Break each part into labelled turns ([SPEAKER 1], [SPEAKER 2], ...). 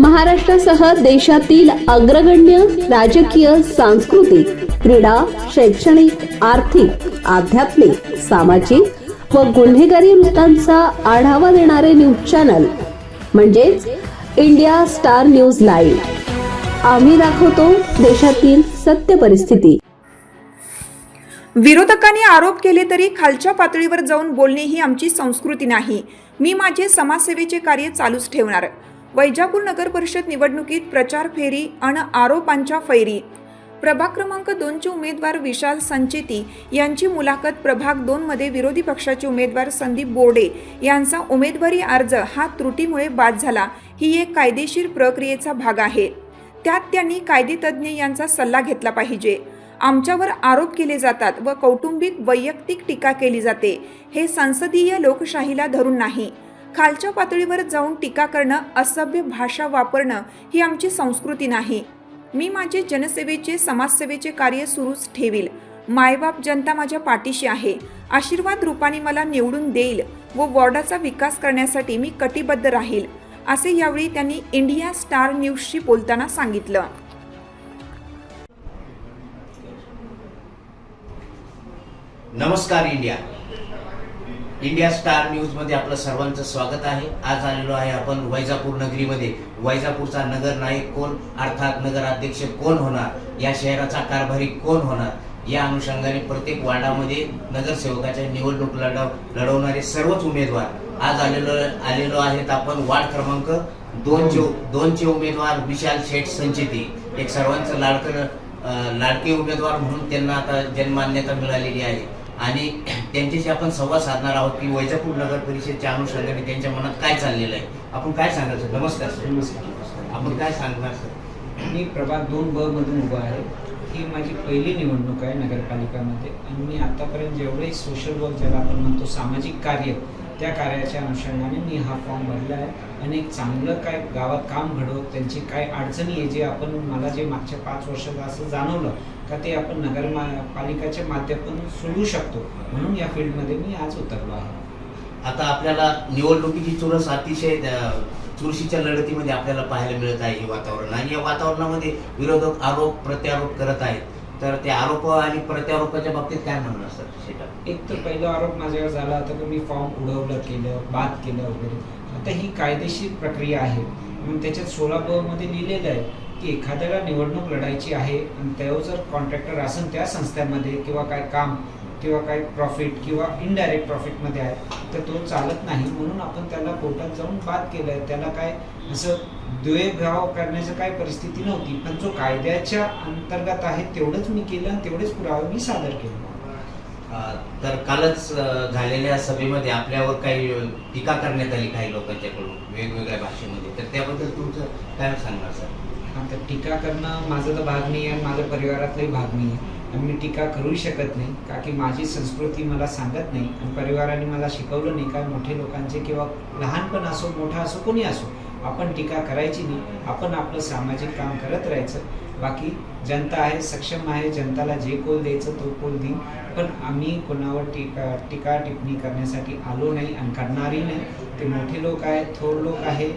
[SPEAKER 1] महाराष्ट्रासह देशातील अग्रगण्य राजकीय सांस्कृतिक क्रीडा शैक्षणिक आर्थिक आध्यात्मिक सामाजिक व गुन्हेगारी वृत्तांचा आढावा देणारे न्यूज चॅनल म्हणजेच इंडिया स्टार न्यूज लाईव्ह आम्ही दाखवतो देशातील सत्य परिस्थिती.
[SPEAKER 2] विरोधकांनी आरोप केले तरी खालच्या पातळीवर जाऊन बोलणे ही आमची संस्कृती नाही. मी माझे समाजसेवेचे कार्य चालूच ठेवणार. वैजापूर नगर परिषद निवडणुकीत प्रचार फेरी आणि आरोपांच्या फैरी. प्रभाग क्रमांक दोनचे उमेदवार विशाल संचेती यांची मुलाखत प्रभाग दोनमध्ये विरोधी पक्षाचे उमेदवार संदीप बोर्डे यांचा उमेदवारी अर्ज हा त्रुटीमुळे बाद झाला. ही एक कायदेशीर प्रक्रियेचा भाग आहे. त्यात त्यांनी कायदेतज्ञ यांचा सल्ला घेतला पाहिजे. आमच्यावर आरोप केले जातात व कौटुंबिक वैयक्तिक टीका केली जाते. हे संसदीय लोकशाहीला धरून नाही. खालच्या पातळीवर जाऊन टीका करणं असभ्य भाषा वापरणं ही आमची संस्कृती नाही. मी माझे जनसेवेचे समाजसेवेचे कार्य सुरूच ठेवील. मायबाप जनता माझ्या पाठीशी आहे. आशीर्वाद रूपाने मला निवडून देईल व वॉर्डाचा विकास करण्यासाठी मी कटिबद्ध राहील असे यावेळी त्यांनी इंडिया स्टार न्यूजशी बोलताना सांगितलं.
[SPEAKER 3] नमस्कार इंडिया. इंडिया स्टार न्यूजमध्ये आपलं सर्वांचं स्वागत आहे. आज आलेलो आहे आपण वैजापूर नगरीमध्ये. वैजापूरचा नगर नायक कोण? अर्थात नगराध्यक्ष कोण होणार? या शहराचा कारभारी कोण होणार? या अनुषंगाने प्रत्येक वार्डामध्ये नगरसेवकाच्या निवडणूक लढव लढवणारे सर्वच उमेदवार. आज आलेलो आलेलो आहेत आपण वार्ड क्रमांक दोनचे दोनचे उमेदवार विशाल शेठ संचेती. एक सर्वांचं लाडकं लाडके उमेदवार म्हणून त्यांना आता जनमान्यता मिळालेली आहे. आणि त्यांच्याशी आपण संवाद साधणार आहोत की वैजापूर नगर परिषदच्या अनुषंगाने त्यांच्या मनात काय चाललेलं आहे? आपण काय सांगाल सर? नमस्कार सर.
[SPEAKER 4] नमस्कार
[SPEAKER 3] आपण काय सांगणार सर?
[SPEAKER 4] मी प्रभाग दोन ब मधून उभा आहे. ही माझी पहिली निवडणूक आहे नगरपालिकामध्ये. आणि मी आतापर्यंत जेवढे सोशल वर्क ज्याला आपण म्हणतो सामाजिक कार्य त्या कार्याच्या अनुषंगाने मी हा फॉर्म भरला आहे. आणि एक चांगलं काय गावात काम घडवत त्यांची काय अडचणी आहे जे आपण मला जे मागच्या पाच वर्षात असं जाणवलं का ते आपण नगर मा पालिकाच्या माध्यमातून सोडू शकतो. म्हणून या फील्डमध्ये मी आज उतरलो आहे.
[SPEAKER 3] आता आपल्याला निवडणुकीची चुरस अतिशय चुरशीच्या लढतीमध्ये आपल्याला पाहायला मिळत आहे हे वातावरण. आणि या वातावरणामध्ये विरोधक आरोप प्रत्यारोप करत आहेत. तर ते आरोप आणि प्रत्यारोपाच्या बाबतीत काय म्हणणं असतं
[SPEAKER 4] एक तर पहिला आरोप माझ्यावर झाला होता की मी फॉर्म उडवलं केलं बाद केलं वगैरे. आता ही कायदेशीर प्रक्रिया आहे. मग त्याच्यात सोळा ब मध्ये लिहिलेलं आहे की एखाद्याला निवडणूक लढायची आहे आणि त्यावर जर कॉन्ट्रॅक्टर असेल त्या संस्थेमध्ये किंवा काय काम किंवा काय प्रॉफिट किंवा इनडायरेक्ट प्रॉफिटमध्ये आहे तर तो चालत नाही. म्हणून आपण त्याला कोर्टात जाऊन बाद केलं आहे त्याला काय असं द्वेभाव करण्याचं काय परिस्थिती नव्हती पण जो कायद्याच्या अंतर्गत आहे तेवढंच मी केलं आणि तेवढेच पुरावे मी सादर केले.
[SPEAKER 3] तर कालच झालेल्या सभेमध्ये आपल्यावर काही टीका करण्यात आली काही लोकांच्याकडून वेगवेगळ्या भाषेमध्ये. तर त्याबद्दल तुमचं काय सांगणार सर?
[SPEAKER 4] आता टीका करणं माझा तर भाग नाही आहे माझ्या परिवारातलाही भाग नाही आहे. मी टीका करू शकत नाही का की माझी संस्कृती मला सांगत नाही आणि परिवाराने मला शिकवलं नाही काय मोठे लोकांचे किंवा लहानपण असो मोठा असो कोणी असो आपण टीका करायची नाही. आपण आपलं सामाजिक काम करत राहायचं. बाकी जनता आहे सक्षम आहे जनताला जे कोल द्यायचं तो कोल देईन. पण आम्ही कोणावर टीका टीका टिप्पणी करण्यासाठी आलो नाही आणि करणारही नाही. ते मोठे लोक आहेत थोर लोक आहे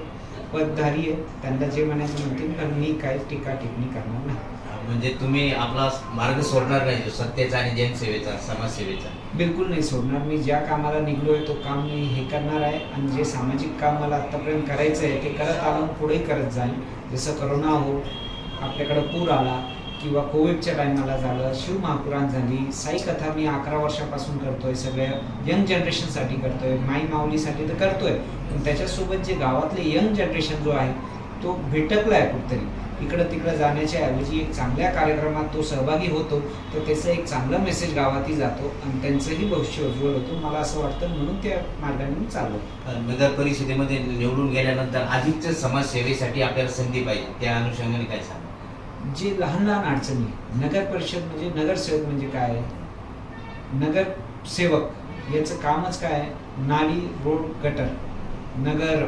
[SPEAKER 4] पदधारी आहे त्यांना जे म्हणायचं म्हणतील पण मी काय टीका टिप्पणी करणार नाही.
[SPEAKER 3] म्हणजे तुम्ही आपला मार्ग सोडणार नाही जो सत्तेचा आणि जनसेवेचा समाजसेवेचा.
[SPEAKER 4] बिलकुल नाही सोडणार. मी ज्या कामाला निघलोय तो काम मी हे करणार आहे. आणि जे सामाजिक काम मला आत्तापर्यंत करायचं आहे ते करत आलो पुढे करत जाईन जसं करोना हो आपल्याकडं पूर आला किंवा कोविडच्या टायमाला झालं शिव महापुराण झाली साई कथा मी अकरा वर्षापासून करतोय सगळ्या यंग जनरेशनसाठी करतोय माई माऊलीसाठी तर करतोय. पण त्याच्यासोबत जे गावातले यंग जनरेशन जो आहे तो भेटकला आहे कुठतरी. इकडं तिकडं जाण्याच्या ऐवजी एक चांगल्या कार्यक्रमात तो सहभागी होतो तर त्याचा एक चांगला मेसेज गावातही जातो आणि त्यांचंही भविष्य उज्ज्वल होतं. मला असं वाटतं म्हणून त्या मार्गाने मी चाललो.
[SPEAKER 3] नगर परिषदेमध्ये निवडून गेल्यानंतर अधिकच्या समाजसेवेसाठी आपल्याला संधी पाहिजे त्या अनुषंगाने काय सांगा
[SPEAKER 4] जे लहान लहान अडचणी नगर परिषद म्हणजे नगरसेवक म्हणजे काय? नगरसेवक याचं कामच काय? आहे नाली रोड गटर. नगर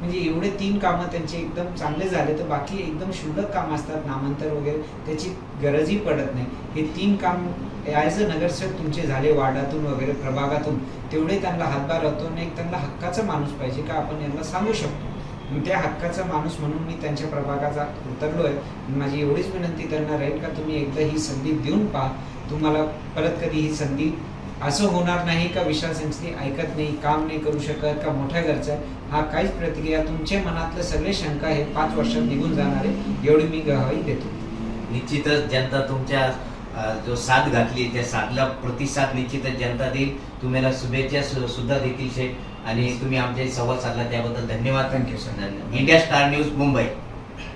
[SPEAKER 4] म्हणजे एवढे तीन कामं त्यांचे एकदम चांगले झाले तर बाकी एकदम क्षुल्लक काम असतात नामांतर वगैरे त्याची गरजही पडत नाही. हे तीन काम ॲज अ नगरसेवक तुमचे झाले वार्डातून वगैरे प्रभागातून तेवढे त्यांना हातभार होतो आणि एक त्यांना हक्काचा माणूस पाहिजे का आपण यांना सांगू शकतो? त्या हक्काचा माणूस म्हणून मी त्यांच्या प्रभागाचा उतरलो आहे माझी एवढीच विनंती त्यांना राहील का तुम्ही एकदा ही संधी देऊन पहा. तुम्हाला परत कधी ही संधी असं होणार नाही का? विशाल सेन्सनी ऐकत नाही काम नाही करू शकत का? मोठ्या घरचा. हा काहीच प्रतिक्रिया तुमच्या मनातलं सगळे शंका हे पाच वर्षात निघून जाणार आहे एवढी मी गवाही देतो.
[SPEAKER 3] निश्चितच जनता तुमच्या जो साथ घातली त्या साथला प्रतिसाद निश्चितच जनता देईल. तुम्हाला शुभेच्छा सुद्धा देतील शेठ. आणि तुम्ही आमच्याशी संवाद साधला त्याबद्दल धन्यवाद.
[SPEAKER 4] You, sir.
[SPEAKER 3] धन्यवाद. India star news Mumbai.